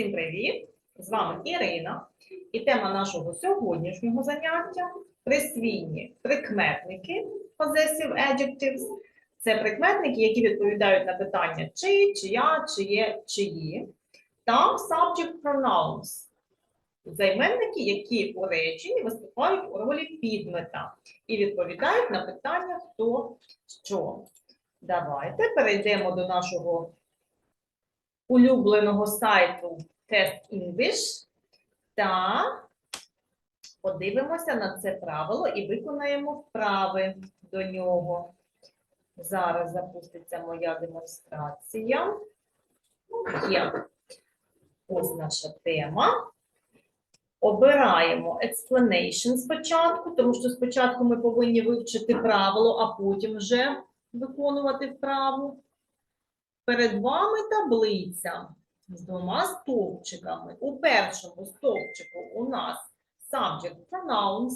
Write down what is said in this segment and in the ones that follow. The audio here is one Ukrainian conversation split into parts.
Всім привіт! З вами Ірина. І тема нашого сьогоднішнього заняття присвійні прикметники possessive adjectives. Це прикметники, які відповідають на питання чи, чия, чиє, чиї. Та subject pronouns. Займенники, які у реченні виступають у ролі підмета і відповідають на питання хто що. Давайте перейдемо до нашого улюбленого сайту Test English та подивимося на це правило і виконаємо вправи до нього. Зараз запуститься моя демонстрація. Є. Ось наша тема. Обираємо explanation спочатку, тому що спочатку ми повинні вивчити правило, а потім вже виконувати вправу. Перед вами таблиця з двома стовпчиками. У першому стовпчику у нас subject pronouns,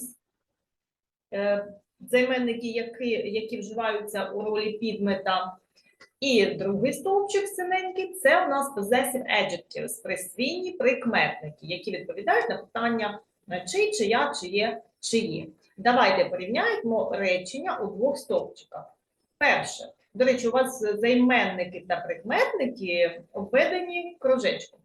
е, займенники, які, які вживаються у ролі підмета. І другий стовпчик синенький це у нас possessive adjectives, присвійні прикметники, які відповідають на питання е, чи, чия, чиє, чиї. Давайте порівняємо речення у двох стовпчиках. Перше. До речі, у вас займенники та прикметники обведені кружечком.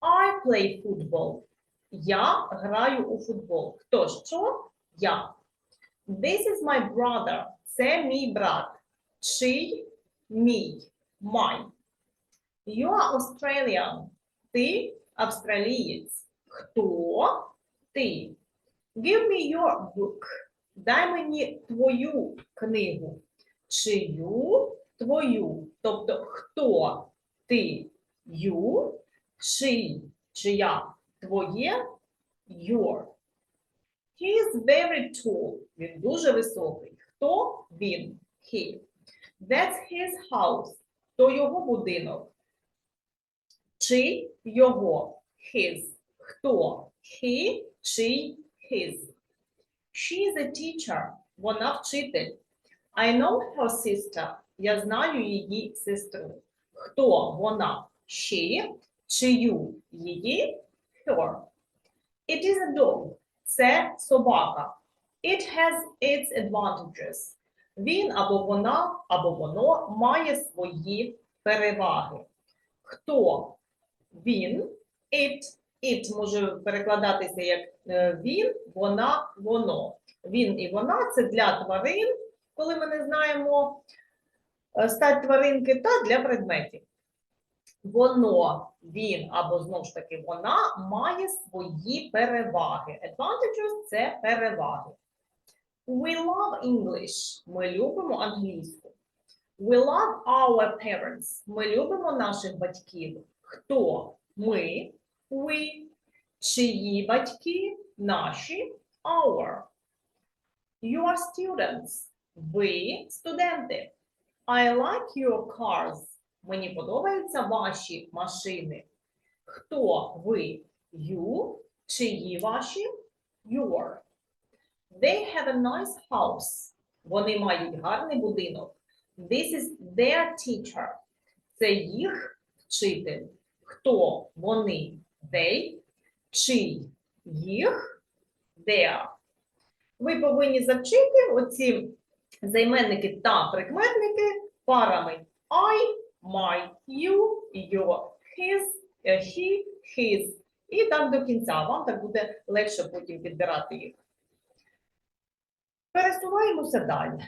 I play football. Я граю у футбол. Хто що? Я. This is my brother. Це мій брат. Чий? Мій. Май. You are Australian. Ти австралієць. Хто? Ти. Give me your book. Дай мені твою книгу чию твою. Тобто хто ти ю, чий, чия твоє your. He is very tall. Він дуже високий. Хто він? He. That's his house. То його будинок. Чий його? His. Хто? He, чий, his. She is a teacher. Вона вчитель. I know her sister. Я знаю її сестру. Хто вона? She. Чию її? Her. It is a dog. Це собака. It has its advantages. Він або вона, або воно має свої переваги. Хто він? It. It може перекладатися як е, він, вона, воно. Він і вона це для тварин коли ми не знаємо е, стать тваринки, та для предметів. Воно, він або знову ж таки вона має свої переваги. Advantages – це переваги. We love English. Ми любимо англійську. We love our parents. Ми любимо наших батьків. Хто? Ми, we. Чиї батьки? Наші, our. You are students. Ви студенти. I like your cars. Мені подобаються ваші машини. Хто ви? You. Чиї ваші? Your. They have a nice house. Вони мають гарний будинок. This is their teacher. Це їх вчитель. Хто вони? They. Чий їх? Their. Ви повинні завчити оці займенники та прикметники парами I, my, you, your, his, he, his. І так до кінця. Вам так буде легше потім підбирати їх. Пересуваємося далі.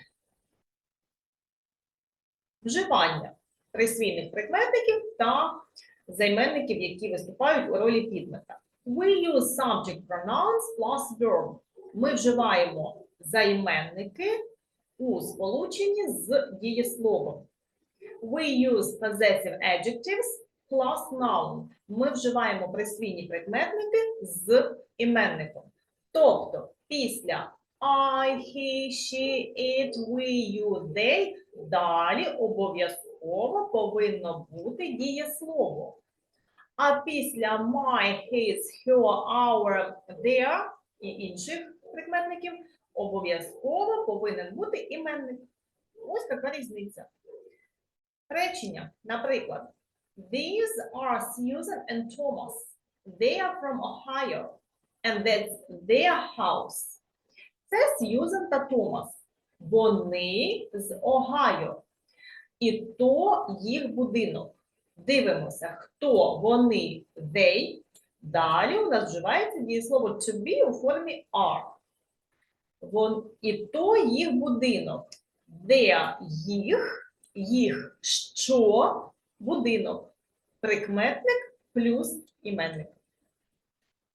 Вживання присвійних прикметників та займенників, які виступають у ролі підмета. We use subject pronouns plus verb. Ми вживаємо займенники у сполученні з дієсловом. We use possessive adjectives plus noun. Ми вживаємо присвійні прикметники з іменником. Тобто після I, he, she, it, we, you, they далі обов'язково повинно бути дієслово. А після my, his, her, our, their і інших прикметників обов'язково повинен бути іменник. Ось така різниця. Речення, наприклад, These are Susan and Thomas. They are from Ohio. And that's their house. Це Сьюзен та Томас. Вони з Огайо. І то їх будинок. Дивимося, хто вони, they. Далі у нас вживається дієслово to be у формі are. Вон, і то їх будинок. Де їх, їх що будинок. Прикметник плюс іменник.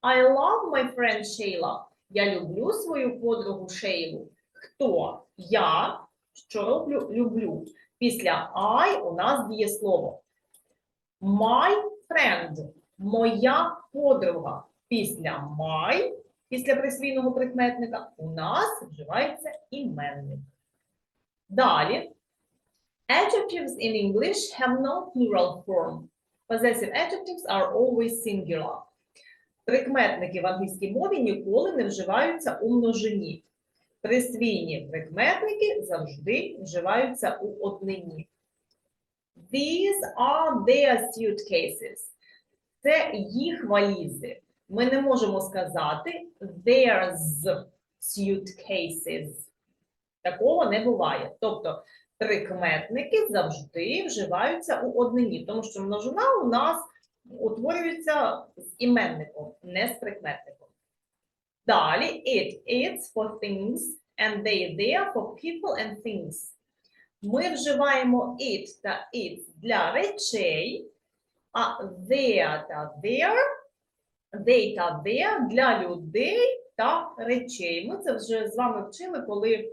I love my friend Sheila. Я люблю свою подругу Шейлу. Хто? Я. Що роблю? Люблю. Після I у нас дієслово. My friend. Моя подруга. Після my, після присвійного прикметника, у нас вживається іменник. Далі. Adjectives in English have no plural form. Possessive adjectives are always singular. Прикметники в англійській мові ніколи не вживаються у множині. Присвійні прикметники завжди вживаються у однині. These are their suitcases. Це їх валізи. Ми не можемо сказати theirs suitcases. Такого не буває. Тобто прикметники завжди вживаються у однині, тому що множина у нас утворюється з іменником, не з прикметником. Далі it, it's for things, and they, there for people and things. Ми вживаємо it та its для речей, а there та their, they та для людей та речей. Ми це вже з вами вчили, коли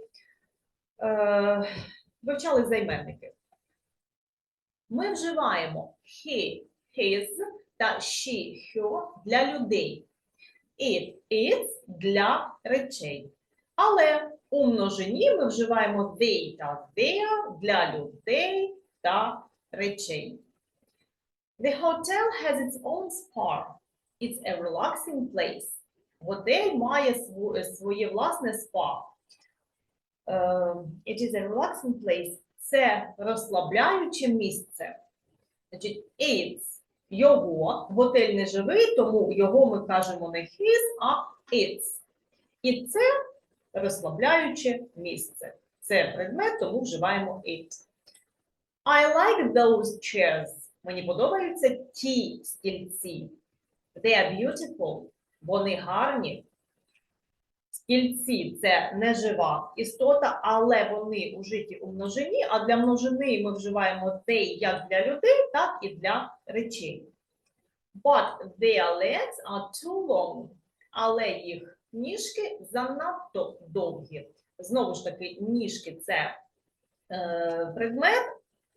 е, вивчали займенники. Ми вживаємо he, his та she, her для людей. It, its для речей. Але у множині ми вживаємо they та their для людей та речей. The hotel has its own spa. It's a relaxing place. Готель має сво- своє власне спа. Е, It is a relaxing place. Це розслабляюче місце. Значить, it's його. Готель не живий, тому його ми кажемо не his, а it's. І це розслабляюче місце. Це предмет, тому вживаємо it. I like those chairs. Мені подобаються ті стільці. They are beautiful. Вони гарні. Стільці це не жива істота, але вони ужиті у множині, а для множини ми вживаємо they як для людей, так і для речей. But their legs are too long. Але їх ніжки занадто довгі. Знову ж таки, ніжки це е, предмет,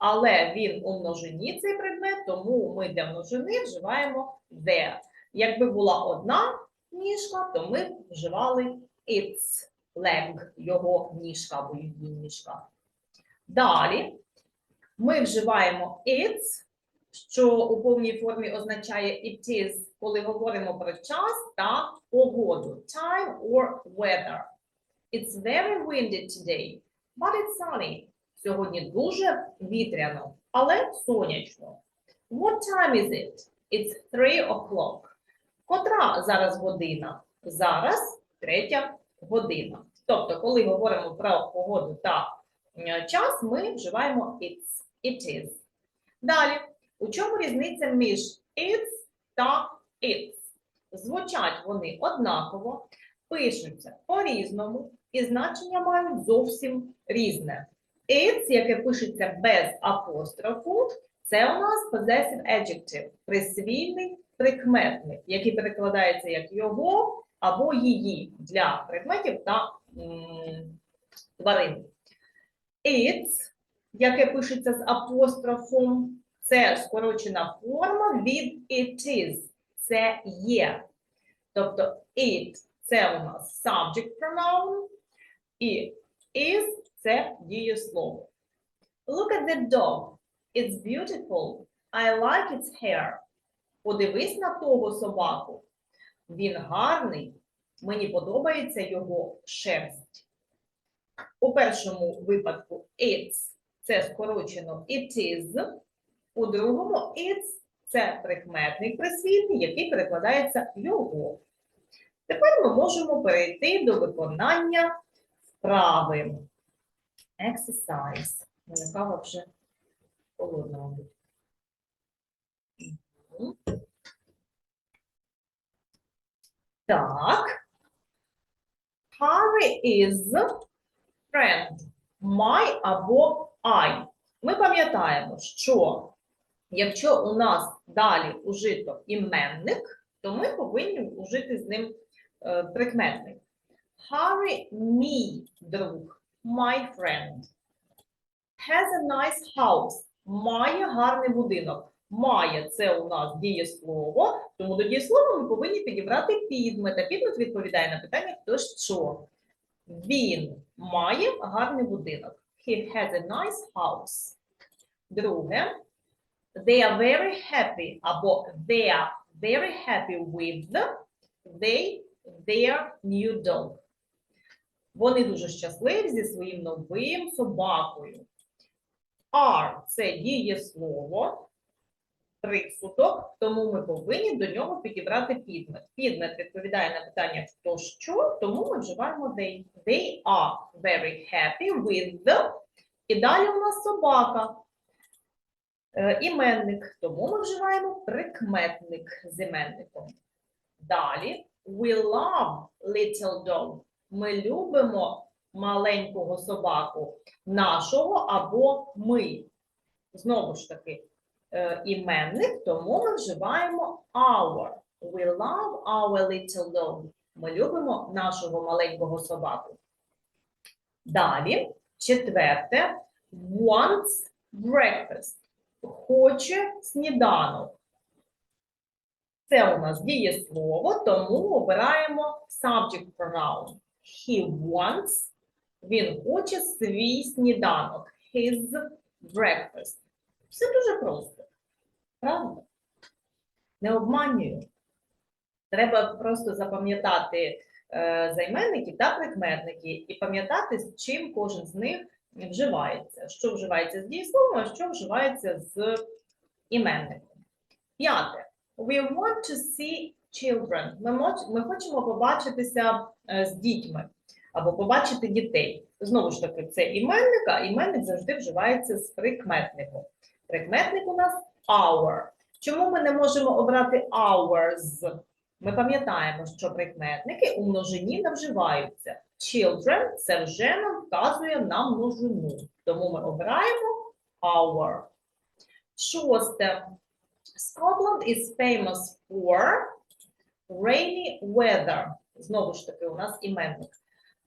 але він у множині цей предмет, тому ми для множини вживаємо their. Якби була одна ніжка, то ми б вживали its leg, його ніжка або її ніжка. Далі ми вживаємо its, що у повній формі означає it is, коли говоримо про час та погоду. Time or weather. It's very windy today, but it's sunny. Сьогодні дуже вітряно, але сонячно. What time is it? It's three o'clock. Котра зараз година? Зараз третя година. Тобто, коли говоримо про погоду та е, час, ми вживаємо it's, it is. Далі, у чому різниця між it's та its? Звучать вони однаково, пишуться по-різному, і значення мають зовсім різне. It's, яке пишеться без апострофу, це у нас possessive adjective, присвійний прикметник, який перекладається як його або її для предметів та тварин. It's, яке пишеться з апострофом, це скорочена форма від it is. Це є. Тобто it це у нас subject pronoun, і is це дієслово. Look at the dog. It's beautiful. I like its hair. Подивись на того собаку. Він гарний. Мені подобається його шерсть. У першому випадку it's це скорочено it is. У другому its це прикметник присвітний, який перекладається його. Тепер ми можемо перейти до виконання вправи. Exercise. Мене кава вже холодна. Так. Harry is friend. My або I. Ми пам'ятаємо, що якщо у нас далі ужито іменник, то ми повинні ужити з ним е, прикметник. Harry – мій друг, my friend. Has a nice house. Має гарний будинок. Має це у нас дієслово, тому до дієслова ми повинні підібрати підмет. А підмет відповідає на питання, хто що. Він має гарний будинок. He has a nice house. Друге. They are very happy або they are very happy with they, their new dog. Вони дуже щасливі зі своїм новим собакою. Are – це дієслово, присудок, тому ми повинні до нього підібрати підмет. Підмет відповідає на питання хто що, тому ми вживаємо they. They are very happy with the. І далі у нас собака. Е, Іменник, тому ми вживаємо прикметник з іменником. Далі we love little dog. Ми любимо маленького собаку нашого або ми. Знову ж таки, е, іменник, тому ми вживаємо our. We love our little dog. Ми любимо нашого маленького собаку. Далі, четверте, wants breakfast. Хоче сніданок. Це у нас дієслово, тому обираємо subject pronoun. He wants, він хоче свій сніданок. His breakfast. Все дуже просто. Правда? Не обманюю. Треба просто запам'ятати е, займенники та прикметники і пам'ятати, з чим кожен з них вживається. Що вживається з дієсловом, а що вживається з іменником. П'яте. We want to see children. Ми, моч- ми хочемо побачитися е, з дітьми або побачити дітей. Знову ж таки, це іменник, а іменник завжди вживається з прикметником. Прикметник у нас our. Чому ми не можемо обрати ours? Ми пам'ятаємо, що прикметники у множині не вживаються. Children – це вже нам вказує на множину. Тому ми обираємо our. Шосте. Scotland is famous for rainy weather. Знову ж таки, у нас іменник.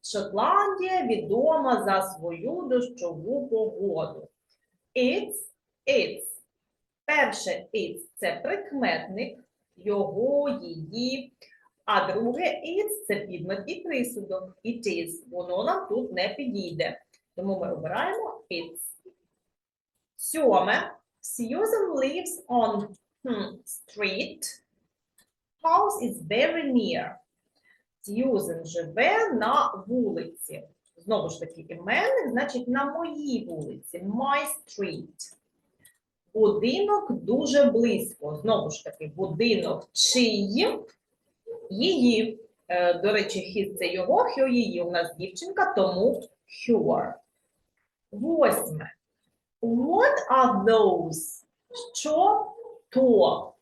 Шотландія відома за свою дощову погоду. It's, it's. Перше it's – це прикметник, його, її. А друге it's – це підмет і присудок. It is. Воно нам тут не підійде. Тому ми обираємо it's. Сьоме. Susan lives on hmm, street. House is very near. Сьюзен живе на вулиці. Знову ж таки, іменник, значить, на моїй вулиці. My street. Будинок дуже близько. Знову ж таки, будинок чиї, її. Е, До речі, хід це його, хьо її. У нас дівчинка, тому her. Восьме. What are those? Що то?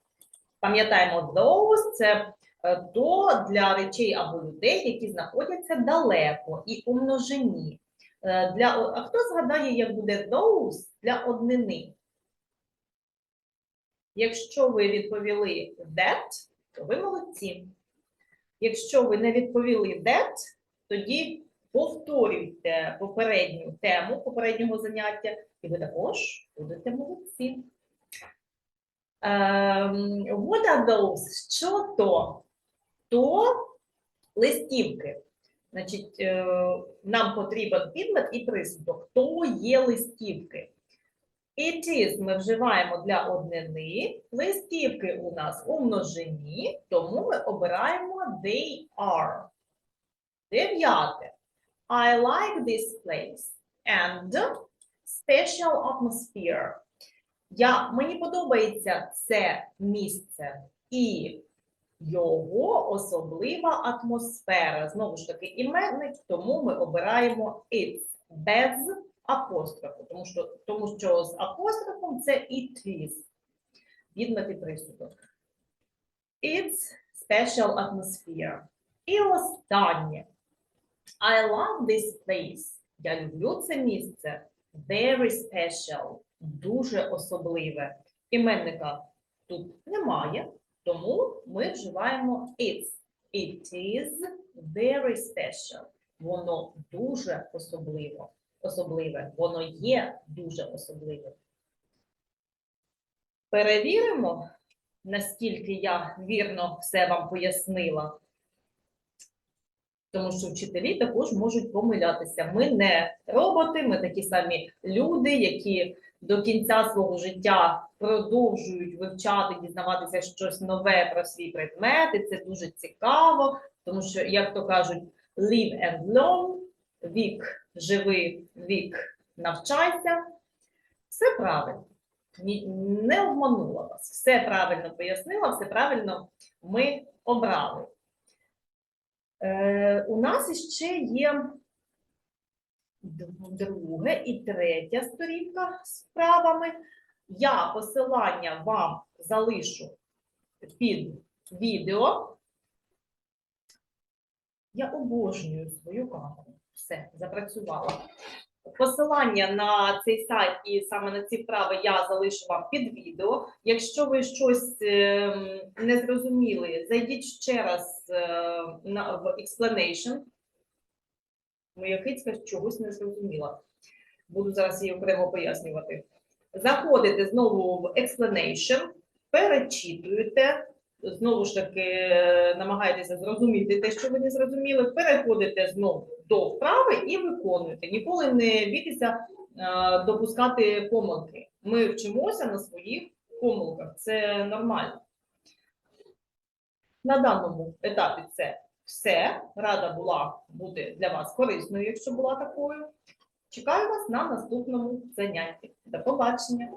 Пам'ятаємо, those – це е, то для речей або людей, які знаходяться далеко і у множині. Е, Для, а хто згадає, як буде those для однини? Якщо ви відповіли that, то ви молодці. Якщо ви не відповіли that, тоді повторюйте попередню тему попереднього заняття, і ви також будете молодці. What are those? Що то? То листівки. Значить, е, нам потрібен підмет і присудок. То є листівки. It is ми вживаємо для однини. Листівки у нас у множині, тому ми обираємо they are. Дев'яте. I like this place and special atmosphere. Я, мені подобається це місце і його особлива атмосфера. Знову ж таки, іменник, тому ми обираємо it's без апострофу, тому що, тому що з апострофом це it is. Відмити присудок. It's special atmosphere. І останнє. I love this place. Я люблю це місце. Very special. Дуже особливе. Іменника тут немає, тому ми вживаємо it's. It is very special. Воно дуже особливо. Особливе. Воно є дуже особливим. Перевіримо, наскільки я вірно все вам пояснила. Тому що вчителі також можуть помилятися. Ми не роботи, ми такі самі люди, які до кінця свого життя продовжують вивчати, дізнаватися щось нове про свій предмет, і це дуже цікаво, тому що, як то кажуть, live and learn, вік живи, вік навчайся. Все правильно. Не обманула вас. Все правильно пояснила, все правильно ми обрали. Е, у нас ще є друга і третя сторінка з вправами. Я посилання вам залишу під відео. Я обожнюю свою камеру. Все, запрацювала. Посилання на цей сайт і саме на ці вправи я залишу вам під відео. Якщо ви щось ем, не зрозуміли, зайдіть ще раз е, на, в explanation. Моя кицька чогось не зрозуміла. Буду зараз її окремо пояснювати. Заходите знову в explanation, перечитуєте, знову ж таки е, намагаєтеся зрозуміти те, що ви не зрозуміли, переходите знову до вправи і виконуєте. Ніколи не бійтеся е, допускати помилки. Ми вчимося на своїх помилках. Це нормально. На даному етапі це все. Рада була бути для вас корисною, якщо була такою. Чекаю вас на наступному занятті. До побачення!